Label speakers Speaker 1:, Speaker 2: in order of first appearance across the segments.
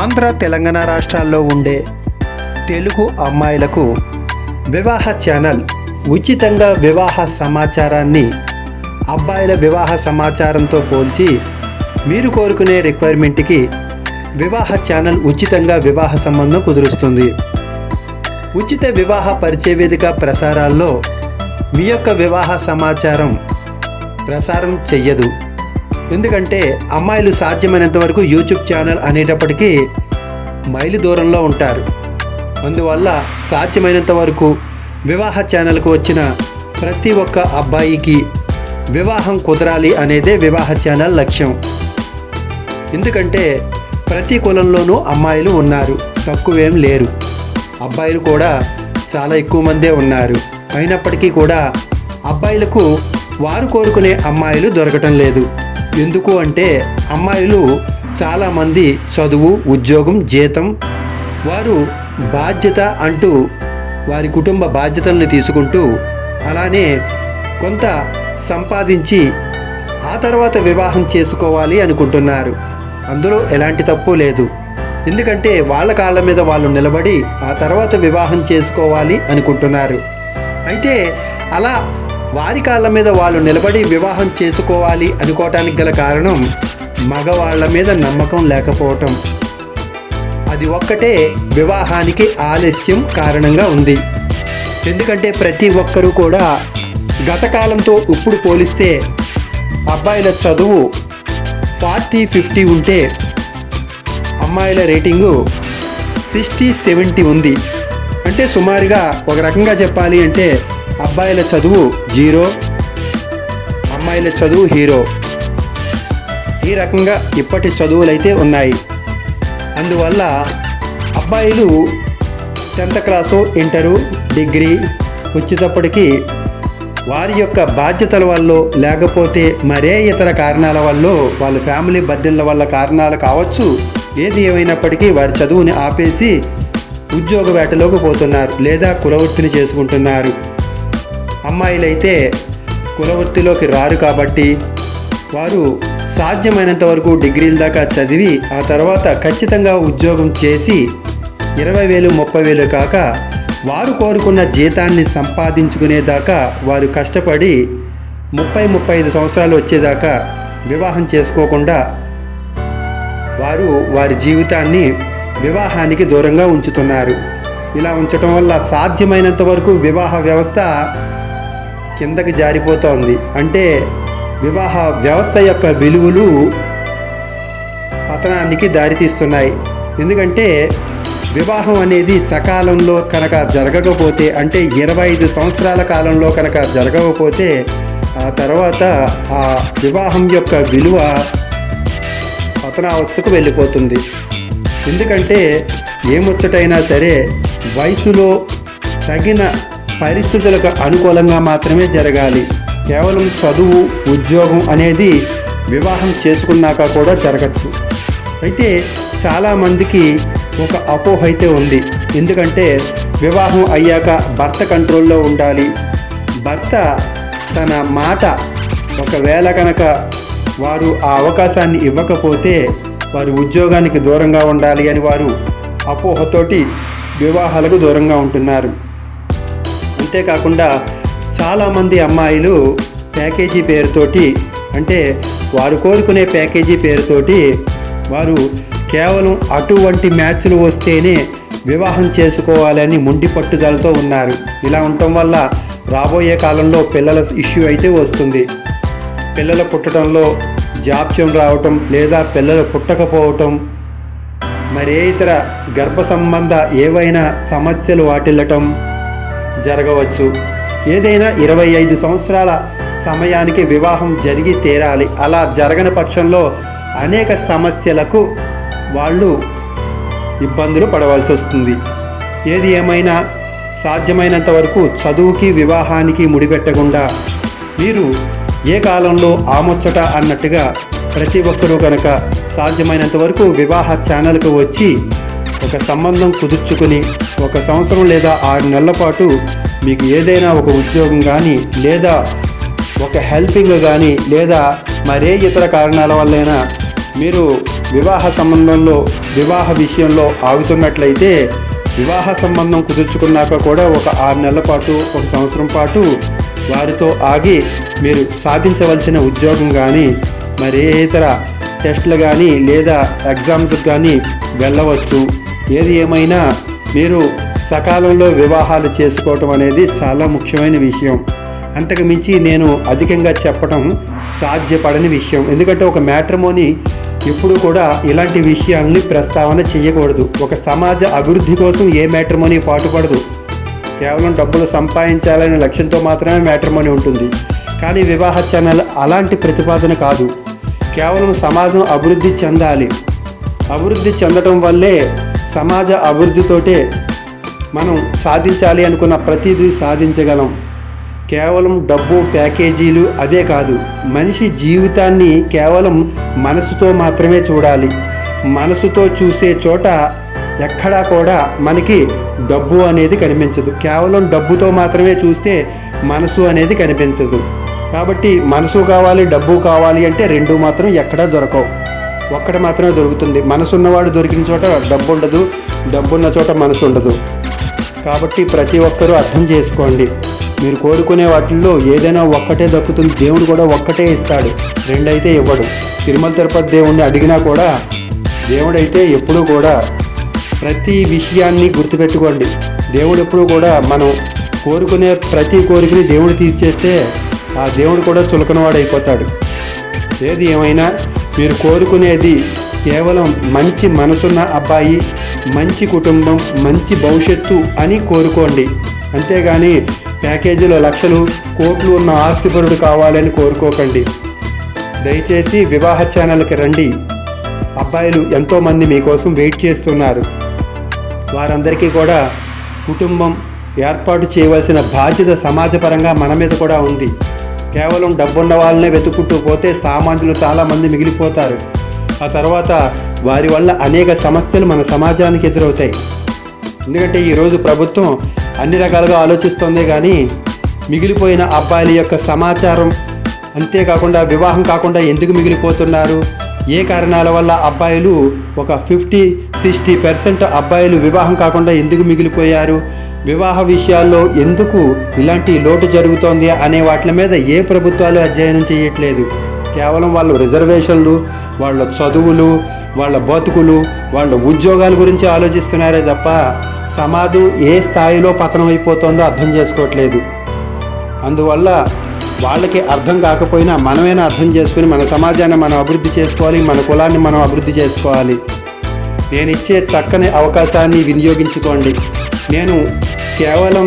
Speaker 1: ఆంధ్ర తెలంగాణ రాష్ట్రాల్లో ఉండే తెలుగు అమ్మాయిలకు వివాహ ఛానల్ ఉచితంగా వివాహ సమాచారాన్ని అబ్బాయిల వివాహ సమాచారంతో పోల్చి మీరు కోరుకునే రిక్వైర్మెంట్కి వివాహ ఛానల్ ఉచితంగా వివాహ సంబంధం కుదురుస్తుంది. ఉచిత వివాహ పరిచయ వేదిక ప్రసారాల్లో మీ యొక్క వివాహ సమాచారం ప్రసారం చెయ్యదు. ఎందుకంటే అమ్మాయిలు సాధ్యమైనంత వరకు యూట్యూబ్ ఛానల్ అనేటప్పటికీ మైలు దూరంలో ఉంటారు. అందువల్ల సాధ్యమైనంత వరకు వివాహ ఛానల్కు వచ్చిన ప్రతి ఒక్క అబ్బాయికి వివాహం కుదరాలి అనేదే వివాహ ఛానల్ లక్ష్యం. ఎందుకంటే ప్రతి కులంలోనూ అమ్మాయిలు ఉన్నారు తక్కువేం లేరు. అబ్బాయిలు కూడా చాలా ఎక్కువ మందే ఉన్నారు. అయినప్పటికీ కూడా అబ్బాయిలకు వారు కోరుకునే అమ్మాయిలు దొరకటం లేదు. ఎందుకు అంటే అమ్మాయిలు చాలామంది చదువు ఉద్యోగం జీతం వారు బాధ్యత అంటూ వారి కుటుంబ బాధ్యతలను తీసుకుంటూ అలానే కొంత సంపాదించి ఆ తర్వాత వివాహం చేసుకోవాలి అనుకుంటున్నారు. అందులో ఎలాంటి తప్పు లేదు. ఎందుకంటే వాళ్ళ కాళ్ళ మీద వాళ్ళు నిలబడి ఆ తర్వాత వివాహం చేసుకోవాలి అనుకుంటున్నారు. అయితే అలా వారి కాళ్ళ మీద వాళ్ళు నిలబడి వివాహం చేసుకోవాలి అనుకోవటానికి గల కారణం మగవాళ్ళ మీద నమ్మకం లేకపోవటం. అది ఒక్కటే వివాహానికి ఆలస్యం కారణంగా ఉంది. ఎందుకంటే ప్రతి ఒక్కరూ కూడా గతకాలంతో ఇప్పుడు పోలిస్తే అబ్బాయిల చదువు ఫార్టీ ఫిఫ్టీ ఉంటే అమ్మాయిల రేటింగు సిక్స్టీ సెవెంటీ ఉంది. అంటే సుమారుగా ఒక రకంగా చెప్పాలి అంటే అబ్బాయిల చదువు జీరో అమ్మాయిల చదువు హీరో. ఈ రకంగా ఇప్పటి చదువులైతే ఉన్నాయి. అందువల్ల అబ్బాయిలు టెన్త్ క్లాసు ఇంటరు డిగ్రీ వచ్చేటప్పటికి వారి యొక్క బాధ్యతల వల్ల లేకపోతే మరే ఇతర కారణాల వల్ల వాళ్ళ ఫ్యామిలీ బర్డెన్ల వల్ల కారణాలు కావచ్చు. ఏది ఏమైనప్పటికీ వారి చదువుని ఆపేసి ఉద్యోగ వేటలోకి పోతున్నారు లేదా కులవృత్తిని చేసుకుంటున్నారు. అమ్మాయిలైతే కులవృత్తిలోకి రారు కాబట్టి వారు సాధ్యమైనంత వరకు డిగ్రీల దాకా చదివి ఆ తర్వాత ఖచ్చితంగా ఉద్యోగం చేసి ఇరవై వేలు ముప్పై వేలు కాక వారు కోరుకున్న జీతాన్ని సంపాదించుకునేదాకా వారు కష్టపడి ముప్పై ముప్పై ఐదు సంవత్సరాలు వచ్చేదాకా వివాహం చేసుకోకుండా వారు వారి జీవితాన్ని వివాహానికి దూరంగా ఉంచుతున్నారు. ఇలా ఉంచటం వల్ల సాధ్యమైనంత వరకు వివాహ వ్యవస్థ కిందకి జారిపోతోంది. అంటే వివాహ వ్యవస్థ యొక్క విలువలు పతనానికి దారితీస్తున్నాయి ఎందుకంటే వివాహం అనేది సకాలంలో కనుక జరగకపోతే అంటే ఇరవై ఐదు సంవత్సరాల కాలంలో కనుక జరగకపోతే ఆ తర్వాత ఆ వివాహం యొక్క విలువ పతనావస్థకు వెళ్ళిపోతుంది. ఎందుకంటే ఏ ముచ్చటైనా సరే వయసులో తగిన పరిస్థితులకు అనుకూలంగా మాత్రమే జరగాలి. కేవలం చదువు ఉద్యోగం అనేది వివాహం చేసుకున్నాక కూడా జరగచ్చు. అయితే చాలామందికి ఒక అపోహ అయితే ఉంది. ఎందుకంటే వివాహం అయ్యాక భర్త కంట్రోల్లో ఉండాలి. భర్త తన మాట ఒకవేళ కనుక వారు ఆ అవకాశాన్ని ఇవ్వకపోతే వారు ఉద్యోగానికి దూరంగా ఉండాలి అని వారు అపోహతోటి వివాహాలకు దూరంగా ఉంటున్నారు. అంతేకాకుండా చాలామంది అమ్మాయిలు ప్యాకేజీ పేరుతోటి అంటే వారు కోరుకునే ప్యాకేజీ పేరుతోటి వారు కేవలం అటువంటి మ్యాచ్లు వస్తేనే వివాహం చేసుకోవాలని ముండి పట్టుదలతో ఉన్నారు. ఇలా ఉండటం వల్ల రాబోయే కాలంలో పిల్లల ఇష్యూ అయితే వస్తుంది. పిల్లలు పుట్టడంలో జాప్యం రావటం లేదా పిల్లలు పుట్టకపోవటం మరే ఇతర గర్భ సంబంధ ఏవైనా సమస్యలు వాటిల్లటం జరగవచ్చు. ఏదైనా ఇరవై ఐదు సంవత్సరాల సమయానికి వివాహం జరిగి తీరాలి. అలా జరగని పక్షంలో అనేక సమస్యలకు వాళ్ళు ఇబ్బందులు పడవలసి వస్తుంది. ఏది ఏమైనా సాధ్యమైనంత వరకు చదువుకి వివాహానికి ముడిపెట్టకుండా మీరు ఏ కాలంలో ఆమొచ్చట అన్నట్టుగా ప్రతి ఒక్కరూ కనుక సాధ్యమైనంత వరకు వివాహ ఛానల్కి వచ్చి ఒక సంబంధం కుదుర్చుకుని ఒక సంవత్సరం లేదా ఆరు నెలల పాటు మీకు ఏదైనా ఒక ఉద్యోగం కానీ లేదా ఒక హెల్పింగ్ కానీ లేదా మరే ఇతర కారణాల వల్లైనా మీరు వివాహ సంబంధంలో వివాహ విషయంలో ఆగుతున్నట్లయితే వివాహ సంబంధం కుదుర్చుకున్నాక కూడా ఒక ఆరు నెలల పాటు ఒక సంవత్సరం పాటు వారితో ఆగి మీరు సాధించవలసిన ఉద్యోగం కానీ మరే ఇతర టెస్ట్లు కానీ లేదా ఎగ్జామ్స్ కానీ వెళ్ళవచ్చు. ఏది ఏమైనా మీరు సకాలంలో వివాహాలు చేసుకోవటం అనేది చాలా ముఖ్యమైన విషయం. అంతకు మించి నేను అధికంగా చెప్పడం సాధ్యపడని విషయం. ఎందుకంటే ఒక మ్యాట్రమోని ఎప్పుడు కూడా ఇలాంటి విషయాల్ని ప్రస్తావన చేయకూడదు. ఒక సమాజ అభివృద్ధి కోసం ఏ మ్యాట్రమోని పాటుపడదు. కేవలం డబ్బులు సంపాదించాలనే లక్ష్యంతో మాత్రమే మ్యాట్రమోని ఉంటుంది. కానీ వివాహ ఛానల్ అలాంటి ప్రతిపాదన కాదు. కేవలం సమాజం అభివృద్ధి చెందాలి. అభివృద్ధి చెందటం వల్లే సమాజ అభివృద్ధితోటే మనం సాధించాలి అనుకున్న ప్రతిదీ సాధించగలం. కేవలం డబ్బు ప్యాకేజీలు అదే కాదు మనిషి జీవితాన్ని కేవలం మనసుతో మాత్రమే చూడాలి. మనసుతో చూసే చోట ఎక్కడా కూడా మనకి డబ్బు అనేది కనిపించదు. కేవలం డబ్బుతో మాత్రమే చూస్తే మనసు అనేది కనిపించదు. కాబట్టి మనసు కావాలి డబ్బు కావాలి అంటే రెండు మాత్రం ఎక్కడా దొరకవు. ఒక్కటి మాత్రమే దొరుకుతుంది. మనసు ఉన్నవాడు దొరికిన చోట డబ్బు ఉండదు డబ్బు ఉన్న చోట మనసు ఉండదు కాబట్టి ప్రతి ఒక్కరూ అర్థం చేసుకోండి. మీరు కోరుకునే వాటిల్లో ఏదైనా ఒక్కటే దక్కుతుంది. దేవుడు కూడా ఒక్కటే ఇస్తాడు. రెండైతే ఇవ్వడు. తిరుమల తిరుపతి దేవుణ్ణి అడిగినా కూడా దేవుడైతే ఎప్పుడూ కూడా ప్రతి విషయాన్ని గుర్తుపెట్టుకోండి. దేవుడు ఎప్పుడూ కూడా మనం కోరుకునే ప్రతి కోరికని దేవుడు తీర్చేస్తే ఆ దేవుడు కూడా చులకనవాడు అయిపోతాడు ఏది ఏమైనా మీరు కోరుకునేది కేవలం మంచి మనసున్న అబ్బాయి మంచి కుటుంబం మంచి భవిష్యత్తు అని కోరుకోండి. అంతేగాని ప్యాకేజీలో లక్షలు కోట్లు ఉన్న ఆస్తిపరుడు కావాలని కోరుకోకండి. దయచేసి వివాహ ఛానల్కి రండి. అబ్బాయిలు ఎంతోమంది మీకోసం వెయిట్ చేస్తున్నారు. వారందరికీ కూడా కుటుంబం ఏర్పాటు చేయవలసిన బాధ్యత సమాజపరంగా మన మీద కూడా ఉంది. కేవలం డబ్బున్న వాళ్ళనే వెతుక్కుంటూ పోతే సామాన్యులు చాలామంది మిగిలిపోతారు. ఆ తర్వాత వారి వల్ల అనేక సమస్యలు మన సమాజానికి ఎదురవుతాయి. ఎందుకంటే ఈరోజు ప్రభుత్వం అన్ని రకాలుగా ఆలోచిస్తోందే కానీ మిగిలిపోయిన అబ్బాయిల యొక్క సమాచారం అంతేకాకుండా వివాహం కాకుండా ఎందుకు మిగిలిపోతున్నారు? ఏ కారణాల వల్ల అబ్బాయిలు ఒక ఫిఫ్టీ సిక్స్టీ పర్సెంట్ అబ్బాయిలు వివాహం కాకుండా ఎందుకు మిగిలిపోయారు? వివాహ విషయాల్లో ఎందుకు ఇలాంటి లోటు జరుగుతోంది అనే వాటి మీద ఏ ప్రభుత్వాలు అధ్యయనం చేయట్లేదు? కేవలం వాళ్ళు రిజర్వేషన్లు వాళ్ళ చదువులు వాళ్ళ బతుకులు వాళ్ళ ఉద్యోగాల గురించి ఆలోచిస్తున్నారే తప్ప సమాజం ఏ స్థాయిలో పతనం అయిపోతుందో అర్థం చేసుకోవట్లేదు. అందువల్ల వాళ్ళకి అర్థం కాకపోయినా మనమైనా అర్థం చేసుకుని మన సమాజాన్ని మనం అభివృద్ధి చేసుకోవాలి మన కులాన్ని మనం అభివృద్ధి చేసుకోవాలి. నేను ఇచ్చే చక్కని అవకాశాన్ని వినియోగించుకోండి. నేను కేవలం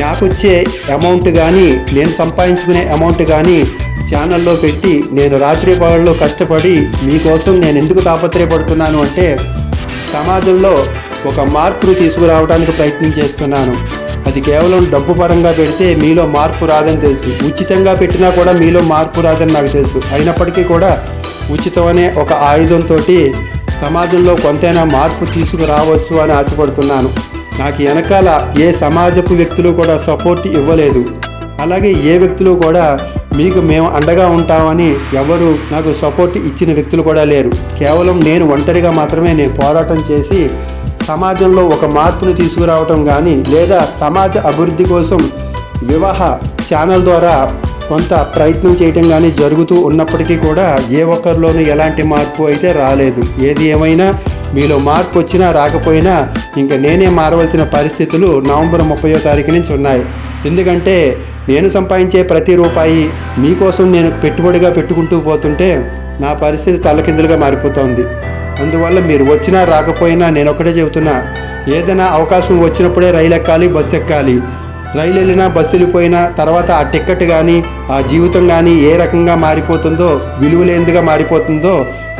Speaker 1: నాకొచ్చే అమౌంట్ కానీ నేను సంపాదించుకునే అమౌంట్ కానీ ఛానల్లో పెట్టి నేను రాత్రి పగళ్ళు కష్టపడి మీకోసం నేను ఎందుకు తాపత్రయపడుతున్నాను అంటే సమాజంలో ఒక మార్పును తీసుకురావడానికి ప్రయత్నం చేస్తున్నాను. అది కేవలం డబ్బు పరంగా పెడితే మీలో మార్పు రాదని తెలుసు. ఉచితంగా పెట్టినా కూడా మీలో మార్పు రాదని నాకు తెలుసు. అయినప్పటికీ కూడా ఉచితమనే ఒక ఆయుధంతో సమాజంలో కొంతైనా మార్పు తీసుకురావచ్చు అని ఆశపడుతున్నాను. నాకు వెనకాల ఏ సమాజపు వ్యక్తులు కూడా సపోర్ట్ ఇవ్వలేదు. అలాగే ఏ వ్యక్తులు కూడా మీకు మేము అండగా ఉంటామని ఎవరు నాకు సపోర్ట్ ఇచ్చిన వ్యక్తులు కూడా లేరు. కేవలం నేను ఒంటరిగా మాత్రమే నేను పోరాటం చేసి సమాజంలో ఒక మార్పును తీసుకురావటం కానీ లేదా సమాజ అభివృద్ధి కోసం వివాహ ఛానల్ ద్వారా కొంత ప్రయత్నం చేయటం కానీ జరుగుతూ ఉన్నప్పటికీ కూడా ఏ ఒక్కరిలోనూ ఎలాంటి మార్పు అయితే రాలేదు. ఏది ఏమైనా మీలో మార్పు వచ్చినా రాకపోయినా ఇంకా నేనే మారవలసిన పరిస్థితులు నవంబర్ ముప్పయో తారీఖు నుంచి ఉన్నాయి. ఎందుకంటే నేను సంపాదించే ప్రతి రూపాయి మీకోసం నేను పెట్టుబడిగా పెట్టుకుంటూ పోతుంటే నా పరిస్థితి తలకిందులుగా మారిపోతోంది. అందువల్ల మీరు వచ్చినా రాకపోయినా నేను ఒకటే చెబుతున్నా ఏదైనా అవకాశం వచ్చినప్పుడే రైలు ఎక్కాలి బస్సు ఎక్కాలి. రైలు వెళ్ళినా బస్సు వెళ్ళిపోయినా తర్వాత ఆ టికెట్ కానీ ఆ జీవితం కానీ ఏ రకంగా మారిపోతుందో విలువలేనిదిగా మారిపోతుందో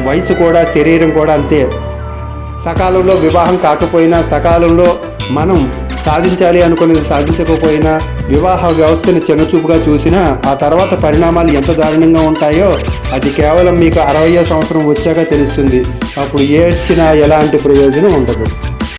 Speaker 1: వయసు కూడా శరీరం కూడా అంతే. సకాలంలో వివాహం కాకపోయినా సకాలంలో మనం సాధించాలి అనుకునేది సాధించకపోయినా వివాహ వ్యవస్థను చిన్నచూపుగా చూసినా ఆ తర్వాత పరిణామాలు ఎంత దారుణంగా ఉంటాయో అది కేవలం మీకు అరవయో సంవత్సరం వచ్చాక తెలుస్తుంది. అప్పుడు ఏడ్చినా ఎలాంటి ప్రయోజనం ఉండదు.